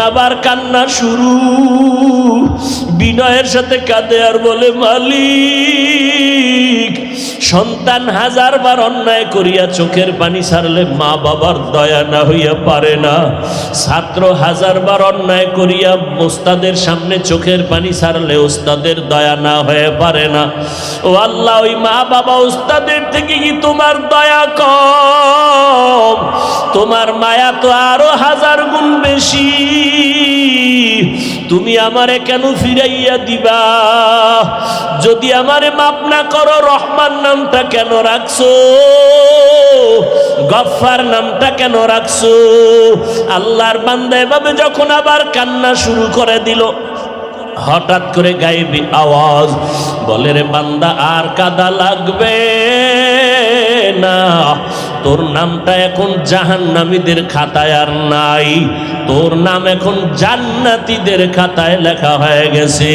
আবার কান্না শুরু। বিনয়ের সাথে কাঁদে আর বলে মালিক সন্তান হাজার বার অন্যায় করিয়া চোখের পানি ছাড়লে মা বাবার দয়া না হইয়া পারে না। ছাত্র হাজার বার অন্যায় করিয়া ওস্তাদের সামনে চোখের পানি ছাড়লে ওস্তাদের দয়া না হয়ে পারে না। ও আল্লাহ, ওই মা বাবা ওস্তাদের থেকে কি তোমার দয়া কম? তোমার মায়া তো আরও হাজার গুণ বেশি। তুমি আমারে কেন ফিরাইয়া দিবা? যদি আমারে মাপ না করো, রহমান নামটা কেন রাখছো? গফার নামটা কেন রাখছো? আল্লাহর বান্দা এভাবে যখন আবার কান্না শুরু করে দিল, হঠাৎ করে গায়েবি আওয়াজ বলে, রে বান্দা, আর কাদা লাগবে না। তোর নামটা এখন জাহান্নামীদের খাতায় আর নাই। তোর নাম এখন জান্নাতীদের খাতায় লেখা হয়ে গেছে।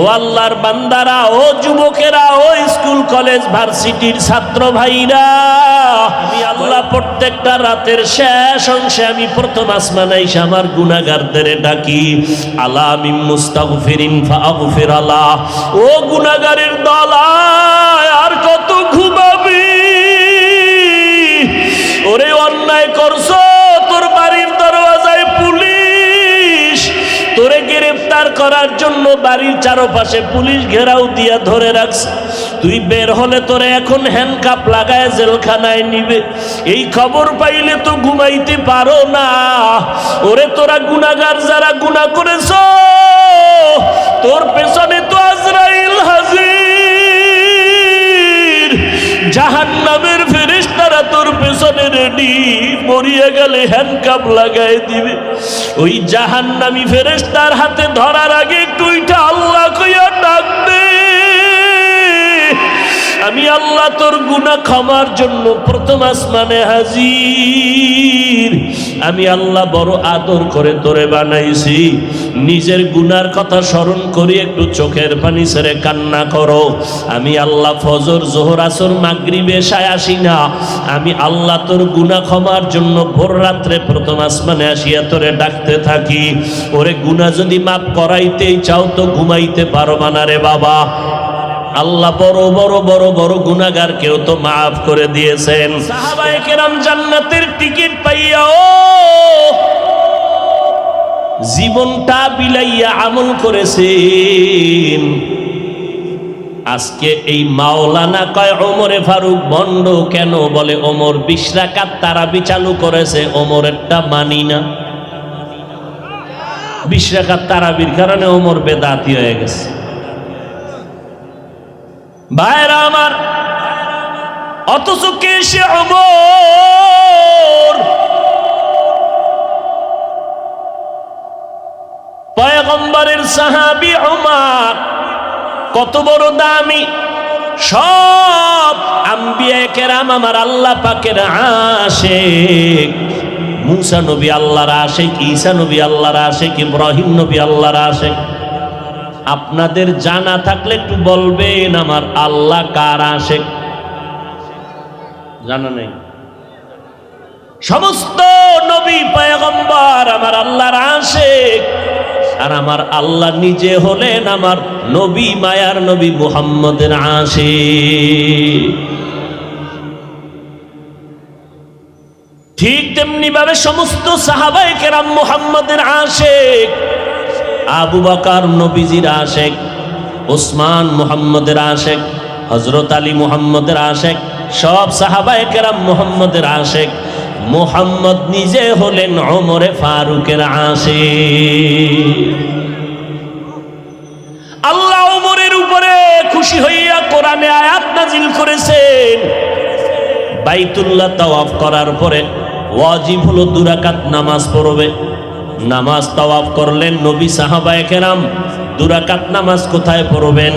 ও আল্লাহর বান্দারা, ও যুবকেরা, ও স্কুল, কলেজ, ভার্সিটির ছাত্র ভাইরা, আমি আল্লাহ প্রত্যেকটা রাতের শেষ অংশে আমি প্রথম আসমানে এসে আমার গুনাহগারদের ডাকি। আলা মিম মুস্তাগফিরিন ফাগফির আলা ও গুনাহগারের দল ওরে অন্যায় করছ, তোর বাড়ির দরওয়াজায় পুলিশ। তোরে গ্রেফতার করার জন্য বাড়ির চারপাশে পুলিশ ঘেরাও দিয়া ধরে রাখছে। তুই বের হলে তোরে এখন হ্যান্ডকাপ লাগায় জেলখানায় নিবে। এই খবর পাইলে তো ঘুমাইতে পারো না। ওরে তোরা গুনাগার যারা গুনাহ করেছ, তোর পেছনে তো আজরাইল হাজির। জাহান্নামের তারা তোর পেছনে রেডি মরিয়ে গেলে হ্যান্ডকাপ লাগাই দিবে। ওই জাহান্নামি ফেরেশতার হাতে ধরার আগে তুইটা আল্লাহ কইয়া ডাক দে। আমি আল্লাহ তোর গুনাহ ক্ষমার জন্য প্রথম আসমানে হাজির। আমি আল্লাহ বড় আদর করে তোরে বানাইছি। নিজের গুনার কথা স্মরণ করি, একটু চোখের পানি ছেড়ে কান্না করো। আমি আল্লাহ ফজর, জোহর, আসর, মাগরিবে এসায় আসি না। আমি আল্লাহ তোর গুনাহ ক্ষমার জন্য ভোর রাত্রে প্রথম আসমানে আসিয়া তোরে ডাকতে থাকি। ওরে গুনাহ যদি মাপ করাইতেই চাও তো ঘুমাইতে পারো না রে বাবা। আল্লাহ বড় বড় বড় বড় গুনাগার কেউ তো মাফ করে দিয়েছেন। কেরাম জান্নাতের টিকিট পাইয়া, ও! জীবনটা বিলাইয়া আমল করেছেন। আজকে এই মাওলানা কয়, ওমরে ফারুক বন্ড কেন বলে, ওমর বিশ রাকাত তারাবি চালু করেছে, ওমরেরটা মানি না। বিশ রাকাত তারাবির কারণে ওমর বেদাতি হয়ে গেছে। ভাইরা আমার, অথচ কে সে অমর? পয়গম্বরের সাহাবি অমার কত বড় দামি, সব আম্বিয়া কেরাম আমার আল্লাহ পাকের আশেক। মুসা নবী আল্লাহর আশেক, ঈসা নবী আল্লাহর আশেক, ইব্রাহিম নবী আল্লাহর আশেক। আপনাদের জানা থাকলে একটু বলবেন, আমার আল্লাহ কার আসে জানা নেই। সমস্ত নবী পয়গম্বর আমার আল্লাহর আশেক, আর আমার আল্লাহ নিজে হলেন আমার নবী, মায়ার নবী মুহাম্মদের আশে ঠিক তেমনি ভাবে সমস্ত সাহাবাই কেরাম মুহাম্মদের আশেক আবু বাকার নবীজির আশেক ওসমান মুহাম্মদের আশেক হজরত আলী মুহাম্মদের আশেক, সব সাহাবায়ে কেরাম মুহাম্মদের আশেক। মুহাম্মদ নিজে হলেন ওমরে ফারুকের আশেক। আল্লাহ ওমরের উপরে খুশি হইয়া কোরআনে আয়াত নাজিল করেছেন। বাইতুল্লাহ তাওয়াফ করার পরে ওয়াজিব হলো দুরাকাত নামাজ পড়বে। নামাজ তাওয়াফ করলেন নবী সাহাবায়ে কেরাম। দুরাকাত নামাজ কোথায় পড়বেন?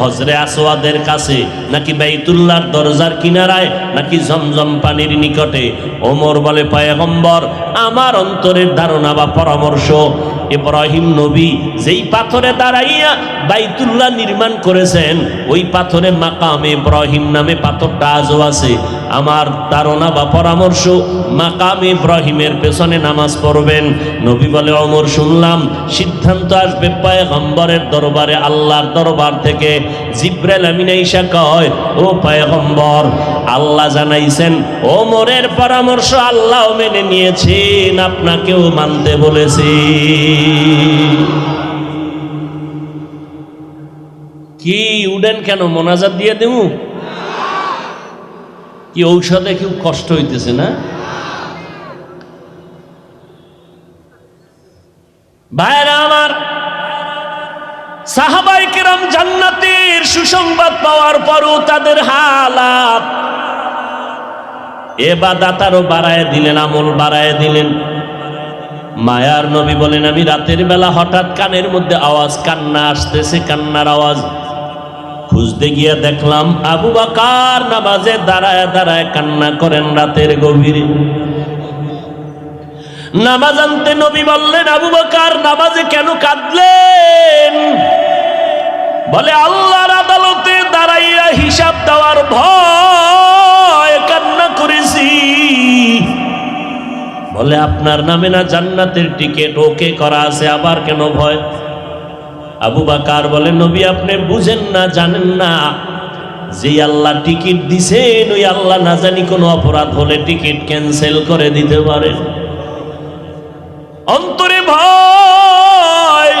হজরে আসওয়াদের কাছে, নাকি বাইতুল্লাহর দরজার কিনারায়, নাকি জমজম পানির নিকটে? ওমর বলে, পায়গম্বর, আমার অন্তরের ধারণা বা পরামর্শ, ইব্রাহিম নবী যেই পাথরে দাঁড়াইয়া বাইতুল্লাহ নির্মাণ করেছেন, ওই পাথরে মাকাম ইব্রাহিম নামে পাথরটা আজও আছে। আমার ধারণা বা পরামর্শ, মাকাম ইব্রাহিমের পেছনে নামাজ পড়বেন। নবী বলে অমর শুনলাম, সিদ্ধান্ত আসবে পায়গম্বরের দরবারে, আল্লাহর দরবার থেকে। জিব্রাইল আমিনা ঈশা কয়, ও পায়গম্বর, আল্লাহ জানাইছেন, ওমরের পরামর্শ আল্লাহ মেনে নিয়েছেন, আপনাকেও মানতে বলেছি। কি উডেন কেন, মোনাজাত দিয়ে দেব? কি ঔষধে খুব কষ্ট হইতেছে না? ভাইরা আমার সাহাবাই কিরাম জান্নাতের সুসংবাদ পাওয়ার পরও তাদের হালাত। এবাদাত দাতারও বাড়ায় দিলেন, আমল বাড়ায় দিলেন। মায়ার নবী বলেন, আমি রাতের বেলা হঠাৎ কানের মধ্যে আওয়াজ, কান্না আসতেছে, কান্নার আওয়াজ। খুঁজতে গিয়ে দেখলাম, আবু বাকার নামাজে দাঁড়ায় দাঁড়ায় কান্না করেন রাতের গভীরে। নামাজ আনতে নবী বললেন, আবু বাকার, নামাজে কেন কাঁদলেন? বলে, আল্লাহর আদালতে দাঁড়াইয়া হিসাব দেওয়ার ভয় কান্না করেছি। বলে, আপনার নামে না জান্নাতের টিকিট? ওকে করা আছে, আবার কেন ভয়? আবু বাকার বলে, নবী, আপনি বুঝেন না, জানেন না। যে আল্লাহ টিকিট দিছেন, ওই আল্লাহ না জানি কোনো অপরাধ হলে টিকিট ক্যান্সেল করে দিতে পারেন অন্তরে ভয়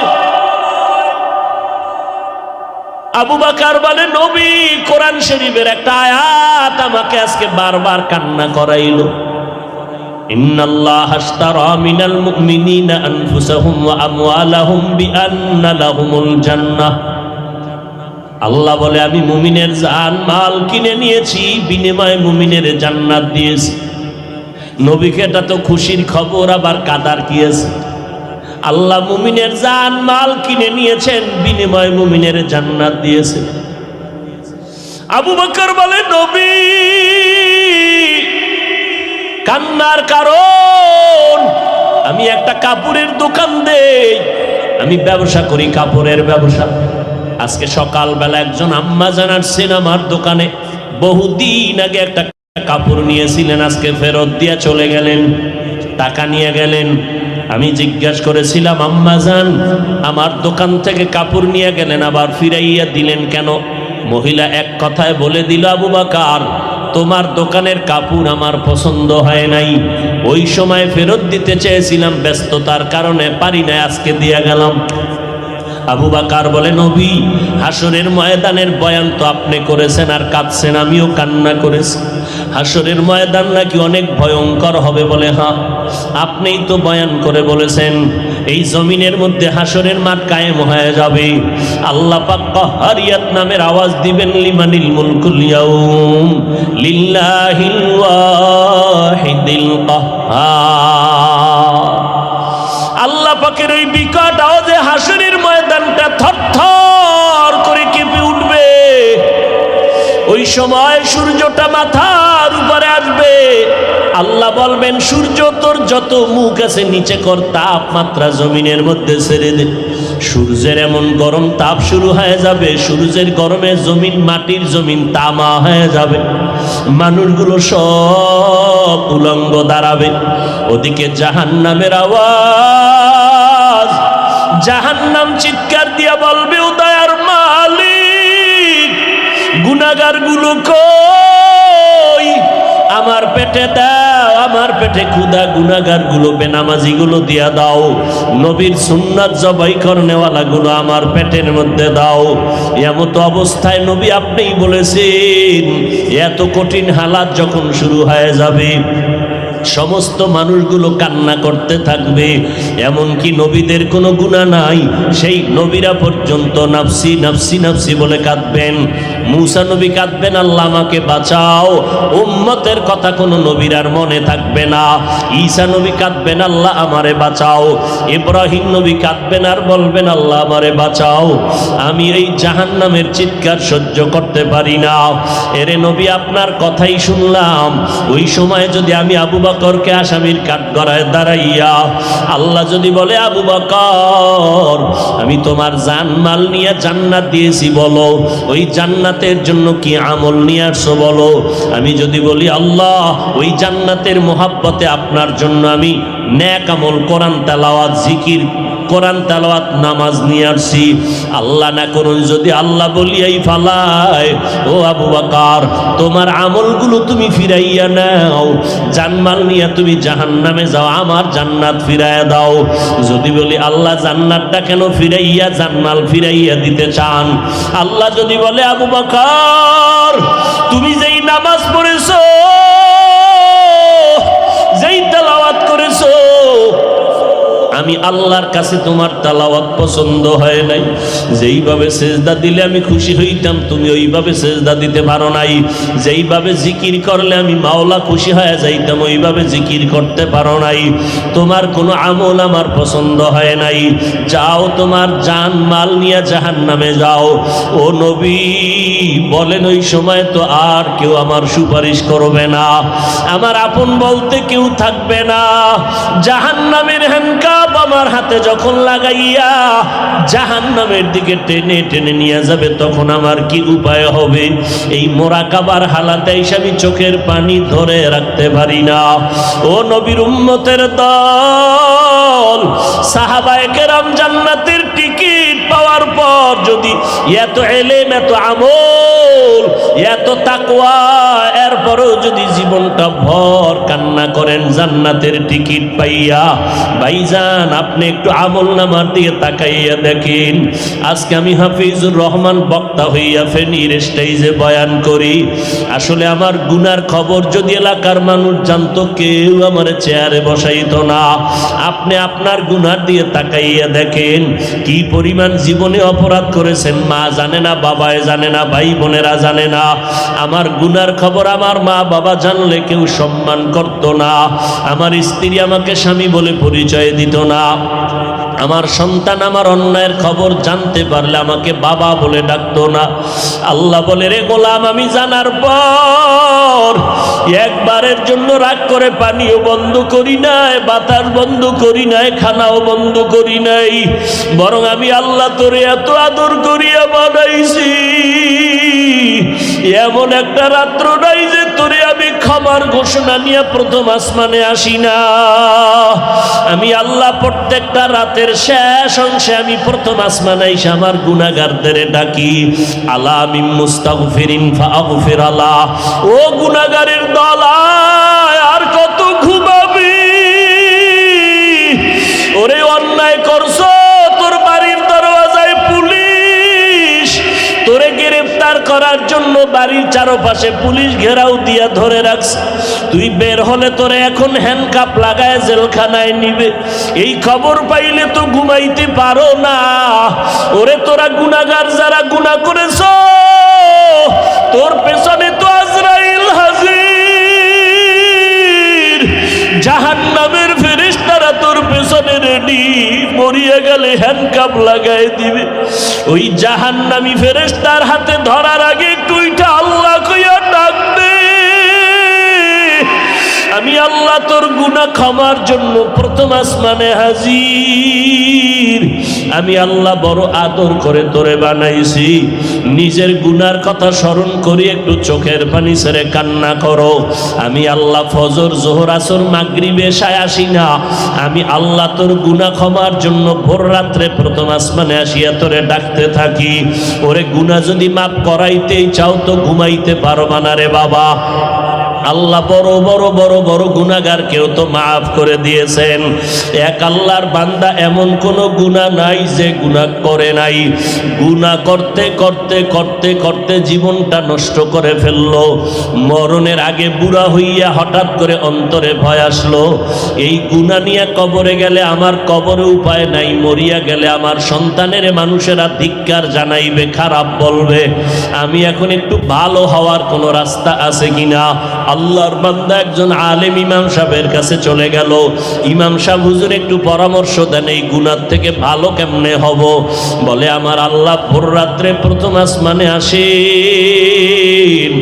আবু বাকার বলে, নবী, কোরআন শরীফের একটা আয়াত আমাকে আজকে বারবার কান্না করাইল। ইন্নাল্লাহ আল্লাহ বলে, আমি মুমিনের জান, মাল কিনে নিয়েছি, বিনিময় মুমিনের জান্নাত দিয়েছি। নবীকে এটা তো খুশির খবর আবার কাদার কি আছে? আল্লাহ মুমিনের জান মাল কিনে নিয়েছেন, বিনিময় মুমিনের জান্নাত দিয়েছে। আবু বকর বলে, নবী, কান্নার কারণ, আমি একটা কাপড়ের দোকান দেই, আমি ব্যবসা করি কাপড়ের ব্যবসা। আজকে সকালবেলা একজন আম্মা জানাচ্ছেন আমার দোকানে বহুদিন আগে একটা কাপড় নিয়েছিলেন, আজকে ফেরত দিয়ে চলে গেলেন, টাকা নিয়ে গেলেন। আমি জিজ্ঞাসা করেছিলাম, আম্মা জান, আমার দোকান থেকে কাপড় নিয়ে গেলেন, আবার ফিরাইয়া দিলেন কেন? মহিলা এক কথায় বলে দিল, আবু বাকার, তোমার দোকানের কাপড় আমার পছন্দ হয় নাই। ওই সময় ফেরত দিতে চেয়েছিলাম, ব্যস্ততার কারণে পারি না আজকে দিয়ে গেলাম। আবু বাকার বলে, নবী হাসরের ময়দানের বয়ান তো আপনি করেছেন আর কাঁদছেন, আমিও কান্না করেছি। হাসরের ময়দান নাকি অনেক ভয়ঙ্কর হবে বলে হ্যাঁ। আপনিই তো বয়ান করে বলেছেন, এই জমিনের মধ্যে হাসরের মাঠ কায়েম হয়ে যাবে। আল্লাহ পাক কাহারিয়াত নামের আওয়াজ দিবেন, লিমানিল মুলকুল লিল্লাহিল ওয়াহিদিল কাহ্হার সময় সূর্যটা মাথার উপরে আসবে। আল্লাহ বলবেন, সূর্য তোর যত মুখ আছে, নিচে কর, তাপমাত্রা জমিনের মধ্যে ছেড়ে দে। সূর্যের এমন গরম তাপ শুরু হয়ে যাবে। সূর্যের গরমে জমিন, মাটির জমিন তামা হয়ে যাবে। মানুষগুলো সব উলঙ্গ দাঁড়াবে। ওদিকে জাহান নামের আওয়াজ। জাহান্নাম চিৎকার দিয়া বলবে মালিক গুনাগারগুলো কই? আমার পেটে দাও, আমার পেটে ক্ষুদা গুনাগারগুলো বেনামাজি গুলো দিয়া দাও। নবীর সুন্নাত জবাই করনেওয়ালা গুলো আমার পেটের মধ্যে দাও। এমতো অবস্থায় নবী আপনিই বলেছেন, এত কঠিন হালাত যখন শুরু হয়ে যাবে সমস্ত মানুষগুলো কান্না করতে থাকবে। এমনকি নবীদের কোনো গুণা নাই। সেই নবীরা পর্যন্ত নাফসি নাফসি নাফসি বলে কাঁদবেন। মুসা নবী কাঁদবেন, আল্লাহ আমাকে বাঁচাও। উম্মতের কথা কোনো নবীর আর মনে থাকবে না। ঈসা নবী কাঁদবেন, আল্লাহ আমারে বাঁচাও। ইব্রাহিম নবী কাঁদবেন আর বলবেন, আল্লাহ আমারে বাঁচাও। আমি এই জাহান্নামের চিৎকার সহ্য করতে পারি না। এরে নবী, আপনার কথাই শুনলাম। ওই সময় যদি আমি আবু বকরকে আসামির কাঠগড়ায় দাঁড়াইয়া আল্লাহ যদি বলে, আবু বকর, আমি তোমার জানমাল নিয়ে জান্নাত দিয়েছি, বলো। ওই জান্নাতের জন্য কি আমল নিয়ে আসছো, বলো। আমি যদি বলি, আল্লাহ, ওই জান্নাতের মোহাব্বতে আপনার জন্য আমি ন্যাক আমল, কোরআন তালাওয়াত, জিকির কোরআন তেলাওয়াত নামাজ নিয়ে আসছি। আল্লাহ না করুন যদি আল্লাহ বলিয়াই ফালায়, ও আবু বাকার, তোমার আমলগুলো তুমি ফিরাইয়া নাও। জানমাল নিয়ে তুমি জাহান্নামে যাও, আমার জান্নাত ফিরাইয়া দাও। যদি বলি আল্লাহ জান্নাতটা কেন ফিরাইয়া জান্নাল ফিরাইয়া দিতে চান? আল্লাহ যদি বলে, আবু বাকার, তুমি যেই নামাজ পড়েছো আমি আল্লাহর কাছে তোমার তালাওয়াত পছন্দ হয় নাই। যেইভাবে সেজদা দিলে আমি খুশি হইতাম, তুমি ওইভাবে সেজদা দিতে পারো নাই। যেইভাবে জিকির করলে আমি মাওলা খুশি হয়ে যাইতাম, ওইভাবে জিকির করতে পারো নাই। তোমার কোনো আমল আমার পছন্দ হয় নাই। যাও তোমার জান মাল নিয়ে জাহান নামে যাও। ও নবী, বলেন ওই সময় তো আর কেউ আমার সুপারিশ করবে না। আমার আপন বলতে কেউ থাকবে না। জাহান নামের হ্যান্ডকাপ আমার হাতে যখন লাগাইয়া জাহান নামের দিকে টেনে টেনে নিয়ে যাবে, তখন আমার কি উপায় হবে? এই মোরাকাবার হালাতে এসে আমি চোখের পানি ধরে রাখতে পারি না। ও নবীর উম্মতের দল, সাহাবায়ে কেরাম জান্নাতের টিকিট পাওয়ার পর যদি এত এলেম, এত আমল, এত তাকওয়া, এরপরেও যদি জীবনটা ভর কান্না করেন জান্নাতের টিকিট পাইয়া, ভাইজান, আপনি একটু আমল নামার দিয়ে তাকাইয়া দেখেন। আজকে আমি হাফিজুর রহমান বক্তা হইয়া ফেনীর স্টেজে বয়ান করি। আসলে আমার গুনার খবর যদি এলাকার মানুষ জানতো, কেউ আমার চেয়ারে বসাইতো না। আপনি আপনার গুনার দিয়ে তাকাইয়া দেখেন, কি পরিমাণ জীবনে অপরাধ করেছেন, মা জানে না বাবায় জানে না, ভাই বোনেরা জানে না। আমার গুনার খবর আমার মা, বাবা জানলে কেউ সম্মান করত না। আমার স্ত্রী আমাকে স্বামী বলে পরিচয় দিত না। আমার সন্তান আমার অন্যায়ের খবর জানতে পারলে আমাকে বাবা বলে ডাকতো না। আল্লাহ বলে, রে গোলাম, আমি জানার পর একবারের জন্য রাগ করে পানিও বন্ধ করি নাই, বাতাস বন্ধ করি নাই, খানাও বন্ধ করি নাই। বরং আমি আল্লাহ তোরে এত আদর করিয়া বানাইছি। এমন একটা রাত্র নাই যে তোরে আমি ক্ষমার ঘোষণা নিয়ে প্রথম আসমানে আসি না। আমি আল্লাহ প্রত্যেকটা রাতের শেষ অংশে আমি প্রথম আসমানে এসে আমার গুণাগারদের ডাকি, আলা আমি মুস্তাগফিরিন ফাগফির আলা ও গুণাগারের দল করার জন্য বাড়ির চারপাশে পুলিশ ঘেরাও দিয়া ধরে রাখছে। তুই বের হলে তোরে এখন হ্যান্ডকাপ লাগায় জেলখানায় নিবে। এই খবর পাইলে তো ঘুমাইতে পারো না। ওরে তোরা গুনাগার যারা গুণা করেছ, তোর পেছনে তো আজরাইল হাজির জাহান্নামের তারা তোর পেছনে রেডি মরিয়ে গেলে হ্যান্ড কাপ লাগাই দিবে। ওই জাহান নামি ফেরেস তার হাতে ধরার আগে একটু আমি আল্লাহ তোর গুনাহ ক্ষমার জন্য প্রথম আসমানে হাজির। আমি আল্লাহ বড় আদর করে তোরে বানাইছি। নিজের গুনার কথা স্মরণ করি, একটু চোখের পানি ছেড়ে কান্না করো। আমি আল্লাহ ফজর, জোহর, আসর, মাগরিব এসায় আসি না। আমি আল্লাহ তোর গুনা ক্ষমার জন্য ভোর রাত্রে প্রথম আসমানে আসিয়া তোরে ডাকতে থাকি। ওরে গুনা যদি মাপ করাইতেই চাও তো ঘুমাইতে পারবা না রে বাবা। আল্লাহ বড় বড় বড় বড় গুনাগার কেউ তো মাফ করে দিয়েছেন। এক আল্লাহর বান্দা এমন কোনো গুণা নাই যে গুণা করে নাই। গুণা করতে করতে করতে করতে জীবনটা নষ্ট করে ফেলল। মরণের আগে বুড়া হইয়া হঠাৎ করে অন্তরে ভয় আসলো। এই গুণা নিয়ে কবরে গেলে আমার কবরে উপায় নাই, মরিয়া গেলে আমার সন্তানের মানুষেরা ধিক্কার জানাইবে, খারাপ বলবে। আমি এখন একটু ভালো হওয়ার কোনো রাস্তা আছে কিনা? আল্লাহর বান্দা একজন আলেম ইমাম সাহেবের কাছে চলে গেল। ইমাম সাহেব হুজুর, একটু পরামর্শ দেন, এই গুনার থেকে ভালো কেমনে হব? বলে, আমার আল্লাহ ভোর রাত্রে প্রথম আসমানে আসেন।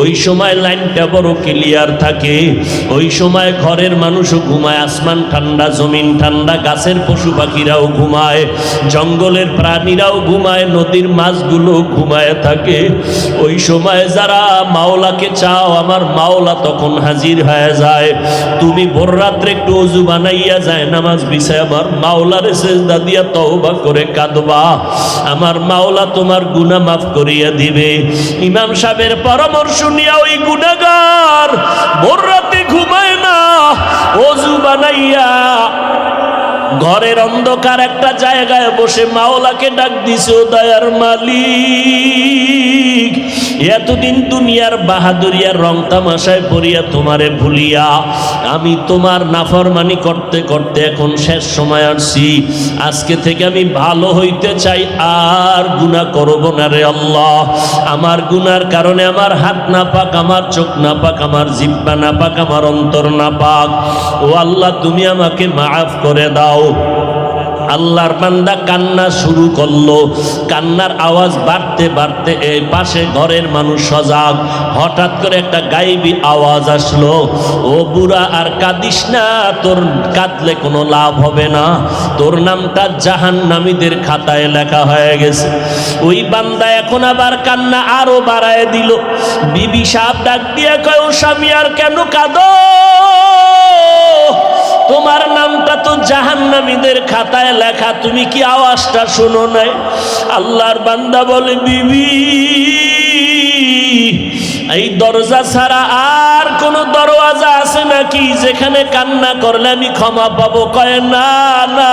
ওই সময় লাইনটা বড় ক্লিয়ার থাকে। ওই সময় ঘরের মানুষও ঘুমায়, আসমান ঠান্ডা, জমিন ঠান্ডা, গাছের পশু পাখিরাও ঘুমায়, জঙ্গলের প্রাণীরাও ঘুমায়, নদীর মাছগুলো ঘুমায় থাকে। ওই সময় যারা মাওলাকে চাও, আমার মাওলা তখন হাজির হয়ে যায়। তুমি ভোর রাত্রে একটু অজু বানাইয়া যায়, নামাজ বিছায় আমার মাওলারে সেজদা দিয়া তওবা করে কাঁদবা। আমার মাওলা তোমার গুনাহ মাফ করিয়া দিবে। ইমাম সাহেবের পরামর্শ নিয়া ওই গুনাহগার ভোর রাতে ঘুমায় না অজু বানাইয়া ঘরের অন্ধকার একটা জায়গায় বসে মাওলাকে ডাক দিছে দয়ার মালিক, এতদিন দুনিয়ার বাহাদুরিয়ার রং তামাশায় পড়িয়া তোমারে ভুলিয়া, আমি তোমার নাফরমানি করতে করতে এখন শেষ সময় আসছি। আজকে থেকে আমি ভালো হইতে চাই, আর গুনাহ করব না রে আল্লাহ। আমার গুনার কারণে আমার হাত না পাক আমার চোখ না পাক আমার জিব্বা না পাক আমার অন্তর না পাক ও আল্লাহ, তুমি আমাকে মাফ করে দাও। আল্লাহর বান্দা কান্না শুরু করল। কান্নার আওয়াজ বাড়তে বাড়তে এই পাশে ঘরের মানুষ সজাগ। হঠাৎ করে একটা গাইবি আওয়াজ আসলো। ও বুড়া, আর কাঁদিস না, তোর কাঁদলে কোনো লাভ হবে না। তোর নামটা জাহান নামীদের খাতায় লেখা হয়ে গেছে। ওই বান্দা এখন আবার কান্না আরও বাড়ায় দিল। বিবি সাহেব ডাক দিয়ে কয়, ও স্বামী, আর কেন কাঁদো? তোমার নামটা তো জাহান্নামীদের খাতায় লেখা, তুমি কি আওয়াজটা শুনো নাই? আল্লাহর বান্দা বলে, বিবি, এই দরজা ছাড়া আর কোন দরওয়াজা আছে নাকি? যেখানে কান্না করলে আমি ক্ষমা পাবো। কয়, না না।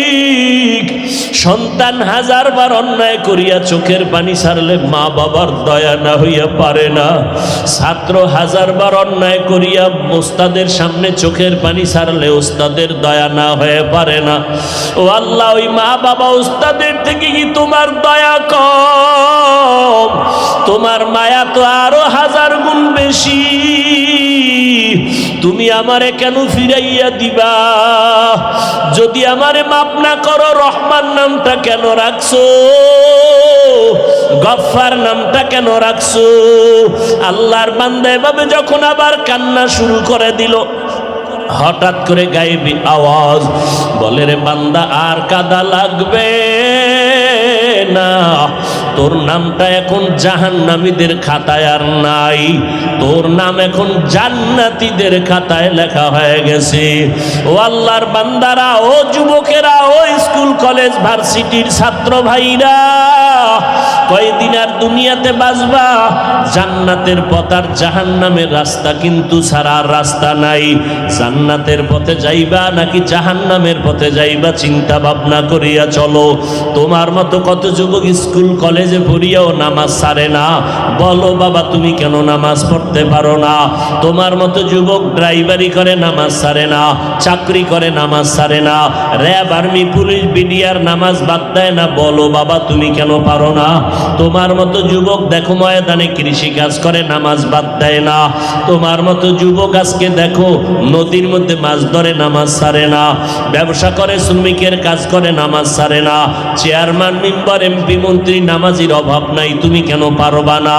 সন্তান হাজার বার অন্যায় করিয়া চোখের পানি ছাড়লে মা বাবার দয়া না হইয়া পারে না। ছাত্র হাজার বার অন্যায় করিয়া ওস্তাদের সামনে চোখের পানি ছাড়লে ওস্তাদের দয়া না হয়ে পারে না। ও আল্লাহ, ওই মা বাবা ওস্তাদের থেকে কি তোমার দয়া কম? তোমার মায়া তো আরও হাজার গুণ বেশি। তুমি আমারে কেন ফিরাইয়া দিবা? যদি আমারে মাপ না করো, রহমান নামটা কেন রাখছো? গফার নামটা কেন রাখছো? আল্লাহর বান্দা এভাবে যখন আবার কান্না শুরু করে দিল, হঠাৎ করে গাইবি আওয়াজ বলে, রে বান্দা, আর কাদা লাগবে না। তোর নামটা এখন জাহান্নামীদের খাতায় আর নাই। তোর নাম এখন জান্নাতিদের খাতায় লেখা হয়ে গেছে। ও আল্লাহর বান্দারা, ও যুবকেরা, ও স্কুল, কলেজ, ভার্সিটির ছাত্র ভাইরা কয়দিন আর দুনিয়াতে বাঁচবা? জান্নাতের পথ আর জাহান্নামের রাস্তা কিন্তু ছাড়ার রাস্তা নাই। জান্নাতের পথে যাইবা নাকি জাহান্নামের পথে যাইবা চিন্তা ভাবনা করিয়া চলো। তোমার মতো কত যুবক স্কুল, কলেজে পড়িয়াও নামাজ সারে না। বলো বাবা, তুমি কেন নামাজ পড়তে পারো না? তোমার মতো যুবক ড্রাইভারি করে নামাজ সারে না, চাকরি করে নামাজ সারে না। র্যাব, আর্মি, পুলিশ, বিডিআর নামাজ বাদ দেয় না। বলো বাবা, তুমি কেন পারো না? তোমার মতো যুবক দেখো ময়দানে কৃষি কাজ করে, নামাজ বাদ দেয় না। তোমার মতো যুবক আজকে দেখো নদীর মধ্যে মাছ ধরে, নামাজ সারে না। ব্যবসা করে, শ্রমিকের কাজ করে, নামাজ সারে না। চেয়ারম্যান, মেম্বার, এমপি, মন্ত্রী, নামাজির অভাব নাই, তুমি কেন পারবা না?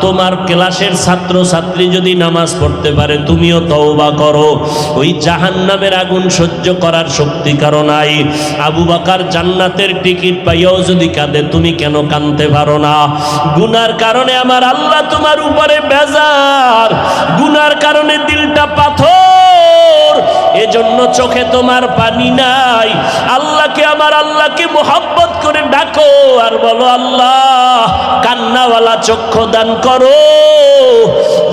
তোমার ক্লাসের ছাত্র ছাত্রী যদি নামাজ পড়তে পারে, তুমিও তওবা করো। ওই জাহান্নামের আগুন সহ্য করার শক্তি কারও নাই। আবু বাকার জান্নাতের টিকিট পাইয়াও যদি কাঁদে, তুমি কেন কানতে পারো না। গুনার কারণে আমার আল্লাহ তোমার উপরে বেজার। গুনার কারণে দিলটা পাথর। এজন্য চোখে তোমার পানি নাই। আল্লাহকে আমার আল্লাহকে মোহাব্বত করে ডাকো আর বলো, আল্লাহ, কান্নাওয়ালা চক্ষু দান করো।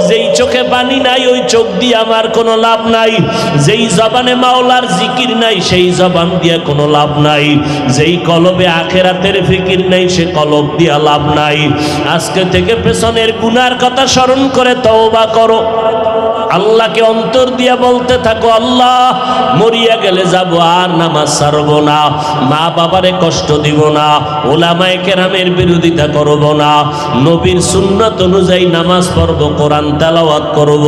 যেই চোখে পানি নাই, ওই চোখ দিয়ে আমার কোনো লাভ নাই। যেই জবানে মাওলার জিকির নাই, সেই জবান দিয়ে কোনো লাভ নাই। যেই কলবে আখেরাতের ফিকির নাই, সে কলব দিয়া লাভ নাই। আজকে থেকে পেছনের গুনার কথা স্মরণ করে তওবা করো। আল্লাহকে অন্তর দিয়া বলতে থাকো, আল্লাহ, মরিয়া গেলে যাব, আর নামাজ ছাড়বো না। মা বাবারে কষ্ট দিব না। ওলামায়ে কেরামের বিরোধিতা করব না। নবীর সুন্নত অনুযায়ী নামাজ পড়ব, কোরআন তেলাওয়াত করব।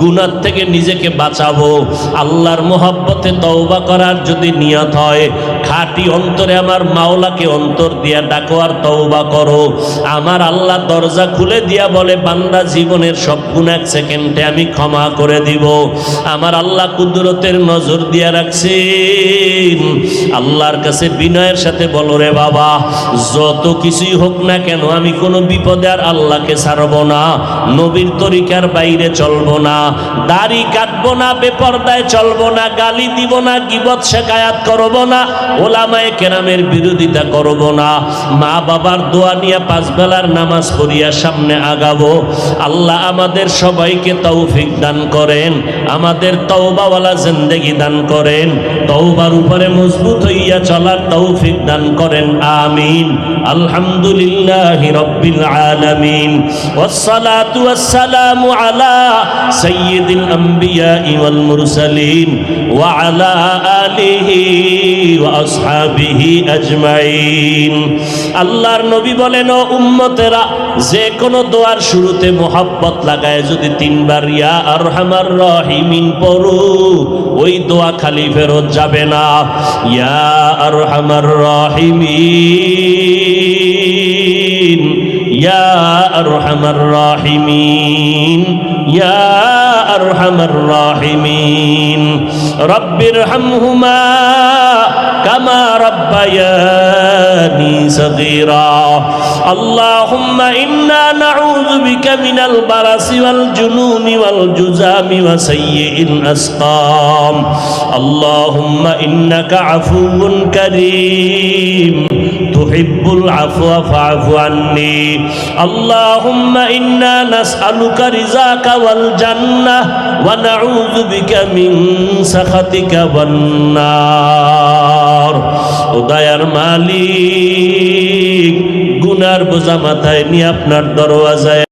গুনার থেকে নিজেকে বাঁচাবো। আল্লাহর মোহাব্বতে তওবা করার যদি নিয়ত হয় খাঁটি অন্তরে আমার মাওলাকে অন্তর দিয়া ডাকো আর তওবা করো। আমার আল্লাহ দরজা খুলে দিয়া বলে, বান্দা জীবনের সব গুণ এক সেকেন্ডে আমি ক্ষমা করে দিব। আমার আল্লাহ কুদরতের নজর দিয়া রাখছেন। আল্লাহর কাছে বিনয়ের সাথে বলো রে বাবা, যত কিছুই হোক না কেন আমি কোনো বিপদে আর আল্লাহকে ছাড়ব না, নবীর তরিকার বাইরে চলব না, দাড়ি কাটবো না, বেপর্দায় চলবো না, গালি দিব না, গিবত শেখায়াত করব না ওলামায়ে কেরামের বিরোধিতা করব না মা বাবার দোয়া নিয়ে পাঁচ বেলার নামাজ পড়িয়া সামনে আগাবো আল্লাহ আমাদের সবাইকে তৌফিক দান করেন আমাদের তওবাওয়ালা জিন্দেগি দান করেন তওবার উপরে মজবুত হইয়া চলার তৌফিক দান করেন আমিন আলহামদুলিল্লাহি রব্বিল আলামিন والصلاة والسلام على سيد الأنبياء والمرسلين وعلى آله وأصحابه আসহাবিহি আজমাইন। আল্লাহর নবী বলেন, ও উম্মতেরা, যে কোনো দোয়ার শুরুতে মোহাব্বত লাগায়, যদি তিনবার ইয়া আর হামার রহিমিন পড়ু, ওই দোয়া খালি ফেরত যাবে না। ইয়া আর হামার রহিমিন। يا أرحم الراحمين يا أرحم الراحمين. رب ارحمهما كما ربياني صغيرا. اللهم إنا نعوذ بك من البرس والجنون والجزام وسيء الأسقام. اللهم إنك عفو كريم. তুহিব্বুল আফওয়া ফাফু আন্নি। আল্লাহুম্মা ইন্না নাসআলুকা রিযাকা ওয়াল জান্নাহ ওয়া নাউযু বিকা মিন সাখাতিকা ওয়ান মালিক, গুনার বোঝা মাথায় নিয়ে আপনার দরওয়াজায়